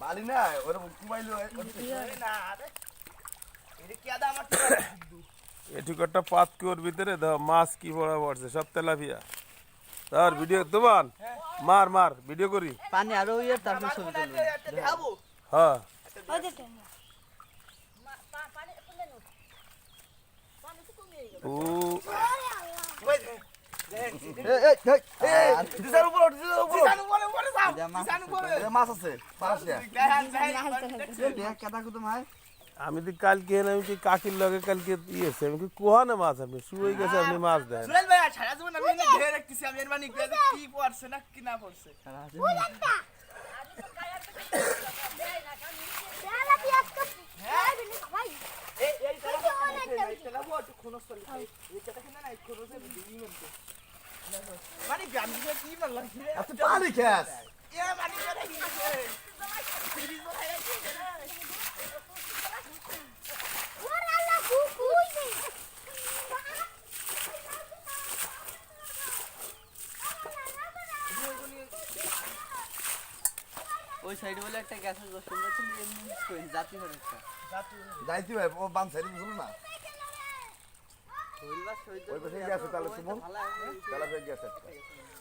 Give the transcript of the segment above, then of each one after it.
বালি না ওরকম কুমাইলো এটুকু একটা পাতকুয়োর ভিতরে দেখো মাছ কি বড় পড়ছে সব তেলাপিয়া ধর ভিডিও তোমার মার মার ভিডিও করি পানি আরও ইয়ে তারপর ছবি তুলবে হ্যাঁ ও উপর উপর। যা মাছ আছে আমি তো কালকে আমি কি কাকির লগে কালকে দিয়েছে আমি কি কুহানে মাছ আপনি শুয়ে গেছে আপনি মাছ দেন সুরেল ভাই সারা জীবন আমি এনে ঘেরে রাখতেছি আমি এর মানে কি পড়ছে না কি না পড়ছে? মনতে মানে কি বললাম আচ্ছা পানি মানে কি ওই সাইড বলে একটা গ্যাসের এমনি কই জাতি হল একটা যাইতে ভাই ও বান সাইড বুঝলো না। ওই পাশে গেছে তাহলে সুমন। তাহলে ফের গেছে।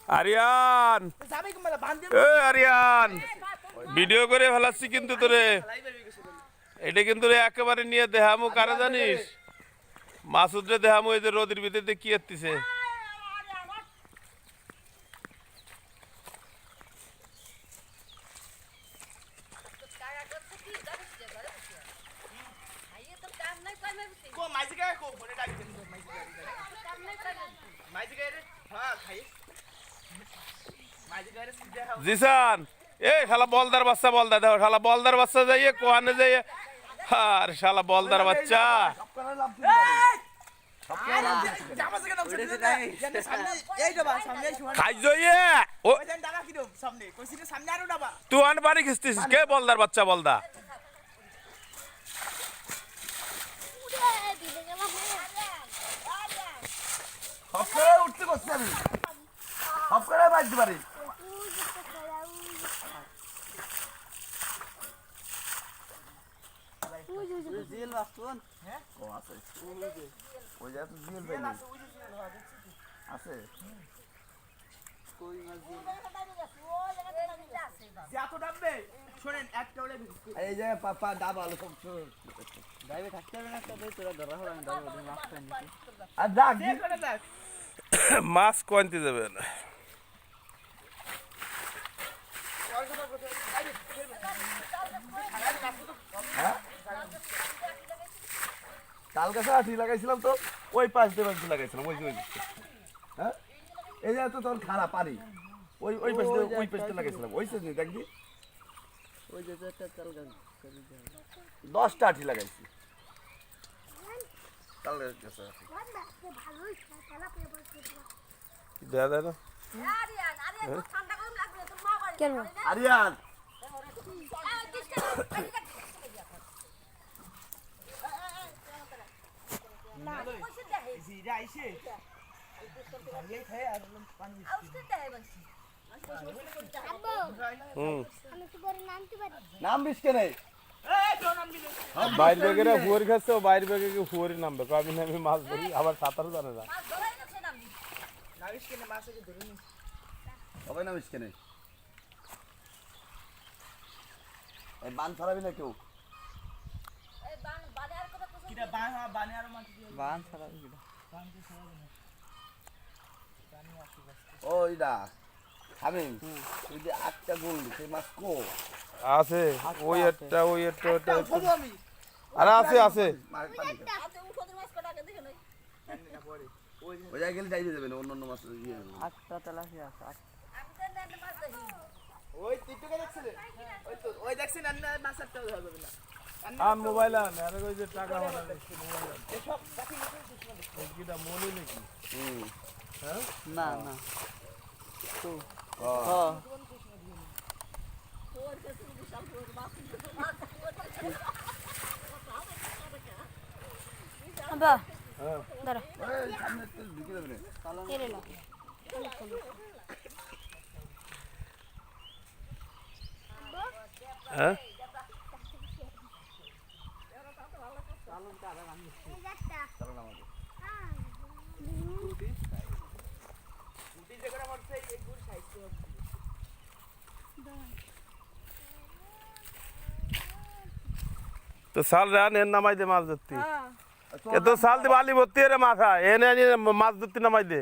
আরিয়ান! এ আরিয়ান! ভিডিও করে ফেলাচ্ছি কিন্তু তোরে। এটা কিন্তু রে একেবারে নিয়ে দেহামু কারা জানিস? মাসুদরে দেহামু এই যে রোদের ভিতরে কি এত্তিছে কো মাইজি গায় কো বলে ডাকি দেন মাইজি গায় মাইজি গায় রে হ্যাঁ খাই মাইজি গায় রে সিধা হাও জিসান এই শালা বলদার বাচ্চা বলদা দেখো শালা বলদার বাচ্চা যাইয়ে কোহানে যাইয়ে। আর শালা বলদার বাচ্চা। তুই আন বাড়ি খিস্তিস কে বলদার বাচ্চা বলদা? উঠতে করছি আমি সবখানে বাজতে পারি জিল বাস্তবন ও আছে ওই জায়গা তো জিএল পাইনি আছে কই মাছ জিল যে এত ডাববে শুনেন একটা ওলে এই জায়গায় পাপা ডাব আলু সব যাইবে থাকতে হবে না একটা দই তোরা ধরা হলো আমি ধরবো তুমি মাছ খাই নিছি আর ডাক যে করে দেখ মাছ কনতে যাবেন তাল গাছে আঠি লাগাইছিলাম তো ওই পাশ দিয়ে পাশ দিয়ে লাগাইছিলাম ওই ওই হ্যাঁ? এই তো তখন খারাপ পানি ওই ওই পাশ দিয়ে ওই পাশ দিয়ে লাগাইছিলাম। ওই সাইড দেখবি ওই যে একটা চাল গাছ দশটা আঠি লাগাইছি। তাল গাছে আঠি। দেয়া দেয় না কেন আরিয়ান জিরা আইছে এই খাই আর পানি হুম নাম বিশ কেনে এই তো নাম দিলে বাইর বেগেরা ফুয়ারি খাচ্ছে ও বাইর বেগে ফুয়ারি নামবে কয় আমি নামি মাছ ধরি আবার সাঁতার জানে না নাবিশ কেনে মাছ ধরে নি কেনে এই বান ছাড়াবি না কেউ? কিরা বান হ্যাঁ বানে আর মাছ দিয়ে বান ছাড়া কিটা ওই দা আমি ওই যে আটটা গোল সেই মাছ কো? আছে ওই একটা ওই একটা ওটা আরে আছে আছে। মাছ পানি। ওই জায়গায় গেলে যাই যাবে না অন্য অন্য মাছ ইয়ে আটটা তেলাপি আছে ওই তিনটুকে দেখছিলে? ওই তো ওই দেখছেন আর না মাছ ধরা যাবে না। আন মোবাইল আন আরে ওই যে টাকা হলো এসব দেখি কিটা মনে নাকি? হুম। না না। তো। হ্যাঁ হ্যাঁ হ্যাঁ? তো সাল রান এর নামাই দে মাছ ধরতে। হ্যাঁ। তো সাল দিয়ে বালি ভর্তি রে মাথা। এনে মাছ ধরতে নামাই দে।